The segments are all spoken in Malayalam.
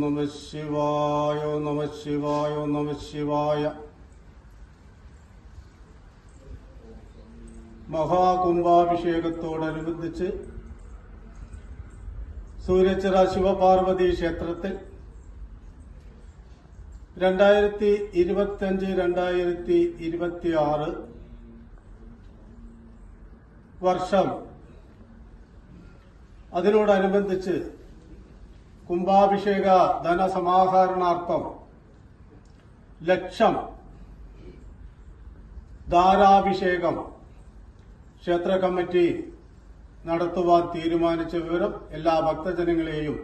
നമ ശിവായ നമ ശിവായ നമ ശിവായ മഹാകുംഭാഭിഷേകത്തോടനുബന്ധിച്ച് സൂര്യച്ചിറ ശിവപാർവതി ക്ഷേത്രത്തിൽ രണ്ടായിരത്തി ഇരുപത്തിയഞ്ച് രണ്ടായിരത്തി ഇരുപത്തി ആറ് വർഷം. അതിനോടനുബന്ധിച്ച് കുംഭാഭിഷേക ധനസമാഹരണാർത്ഥം ലക്ഷം ധാരാഭിഷേകം ക്ഷേത്ര കമ്മിറ്റി നടത്തുവാൻ തീരുമാനിച്ച വിവരം എല്ലാ ഭക്തജനങ്ങളെയും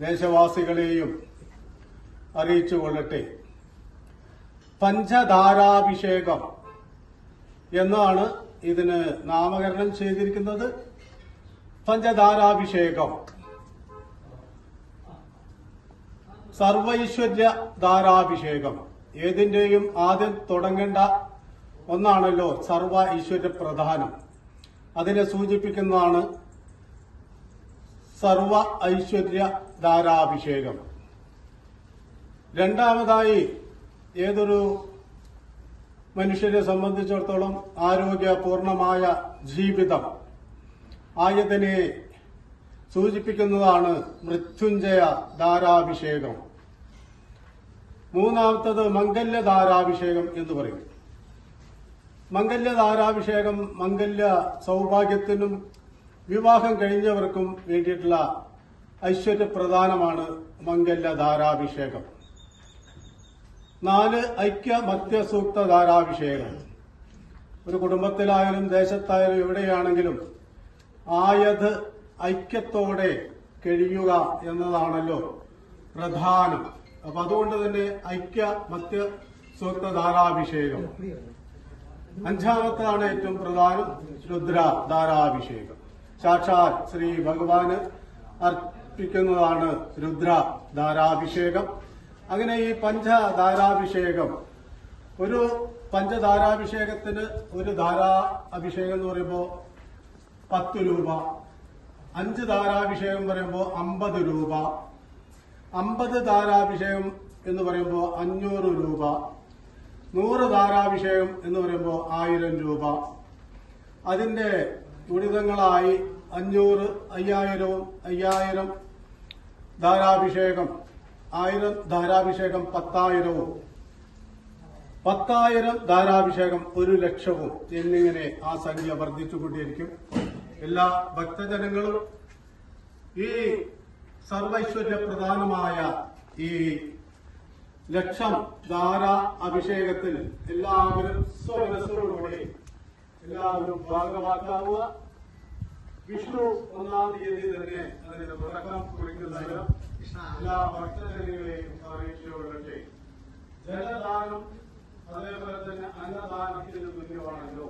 ദേശവാസികളെയും അറിയിച്ചു കൊള്ളട്ടെ. പഞ്ചധാരാഭിഷേകം എന്നാണ് ഇതിന് നാമകരണം ചെയ്തിരിക്കുന്നത്. പഞ്ചധാരാഭിഷേകം. സർവൈശ്വര്യ ധാരാഭിഷേകം. ഏതിന്റെയും ആദ്യം തുടങ്ങേണ്ട ഒന്നാണല്ലോ സർവ ഈശ്വര്യ പ്രധാനം. അതിനെ സൂചിപ്പിക്കുന്നതാണ് സർവ ഐശ്വര്യ ധാരാഭിഷേകം. രണ്ടാമതായി ഏതൊരു മനുഷ്യരെ സംബന്ധിച്ചിടത്തോളം ആരോഗ്യപൂർണമായ ജീവിതം. ആയതിനെ സൂചിപ്പിക്കുന്നതാണ് മൃത്യുഞ്ജയ ധാരാഭിഷേകം. മൂന്നാമത്തത് മംഗല്യ ധാരാഭിഷേകം എന്ന് പറയും. മംഗല്യ ധാരാഭിഷേകം മംഗല്യ സൗഭാഗ്യത്തിനും വിവാഹം കഴിഞ്ഞവർക്കും വേണ്ടിയിട്ടുള്ള ഐശ്വര്യപ്രധാനമാണ് മംഗല്യ ധാരാഭിഷേകം. നാല് ഐക്യ മധ്യസൂക്ത ധാരാഭിഷേകം. ഒരു കുടുംബത്തിലായാലും ദേശത്തായാലും എവിടെയാണെങ്കിലും ആയത് ഐക്യത്തോടെ കഴിയുക എന്നതാണല്ലോ പ്രധാനം. അപ്പൊ അതുകൊണ്ട് തന്നെ ഐക്യ മത്യ സൂക്ത ധാരാഭിഷേകം. അഞ്ചാമത്താണ് ഏറ്റവും പ്രധാനം രുദ്ര ധാരാഭിഷേകം. സാക്ഷാൽ ശ്രീ ഭഗവാന് അർപ്പിക്കുന്നതാണ് രുദ്ര ധാരാഭിഷേകം. അങ്ങനെ ഈ പഞ്ചധാരാഭിഷേകം ഒരു പഞ്ചധാരാഭിഷേകത്തിന് ഒരു ധാരാ അഭിഷേകം എന്ന് പറയുമ്പോൾ പത്ത് രൂപ അഞ്ച് താരാഭിഷേകം പറയുമ്പോൾ അമ്പത് രൂപ. അമ്പത് താരാഭിഷേകം എന്ന് പറയുമ്പോൾ അഞ്ഞൂറ് രൂപ. നൂറ് താരാഭിഷേകം എന്ന് പറയുമ്പോൾ ആയിരം രൂപ. അതിന്റെ ഗുണിതങ്ങളായി അഞ്ഞൂറ് അയ്യായിരവും അയ്യായിരം ധാരാഭിഷേകം ആയിരം ധാരാഭിഷേകം പത്തായിരവും. പത്തായിരം ധാരാഭിഷേകം ഒരു ലക്ഷവും എന്നിങ്ങനെ ആ സംഖ്യ വർദ്ധിച്ചുകൊണ്ടിരിക്കും എല്ലാ ഭക്തജനങ്ങളും ഈ സർവൈശ്വര്യ പ്രധാനമായ ഈ ലക്ഷം ധാര അഭിഷേകത്തിൽ എല്ലാവരും സ്വമനസ്സോടുകൂടി എല്ലാവരും ഭാഗമാക്കാവുക വിഷ്ണു ഒന്നാം തീയതി തന്നെ അതിന് തുടക്കം കുറിക്കുന്നതിന് എല്ലാ ഭക്തജനങ്ങളെയും അറിയിച്ചുകൊള്ളട്ടെ ജലദാനം അതേപോലെ തന്നെ അന്നദാനത്തിന് തുല്യമാണല്ലോ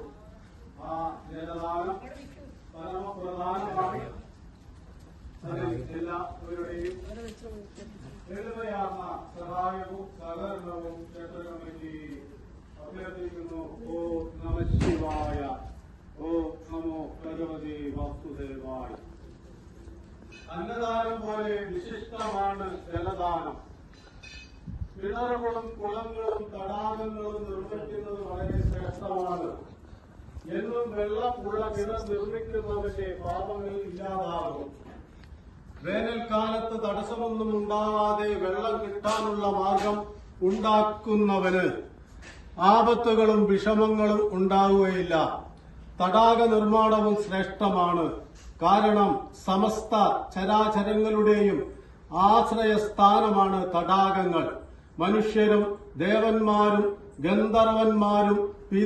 സഹായവും ഓ ഓ അന്നദാനം പോലെ വിശിഷ്ടമാണ് ജലദാനം. കിണറുകളും കുളങ്ങളും തടാകങ്ങളും നിർമ്മിക്കുന്നത് വളരെ ശ്രേഷ്ഠമാണ്. എന്നും വെള്ളം ഉള്ള കിണർ പാപങ്ങൾ ഇല്ലാതാകും വേനൽക്കാലത്ത് തടസ്സമൊന്നും ഉണ്ടാവാതെ വെള്ളം കിട്ടാനുള്ള മാർഗം ഉണ്ടാക്കുന്നവന് ആപത്തുകളും വിഷമങ്ങളും ഉണ്ടാവുകയില്ല. തടാക നിർമ്മാണവും ശ്രേഷ്ഠമാണ്. കാരണം സമസ്ത ചരാചരങ്ങളുടെയും ആശ്രയസ്ഥാനമാണ് തടാകങ്ങൾ. മനുഷ്യരും ദേവന്മാരും ഗന്ധർവന്മാരും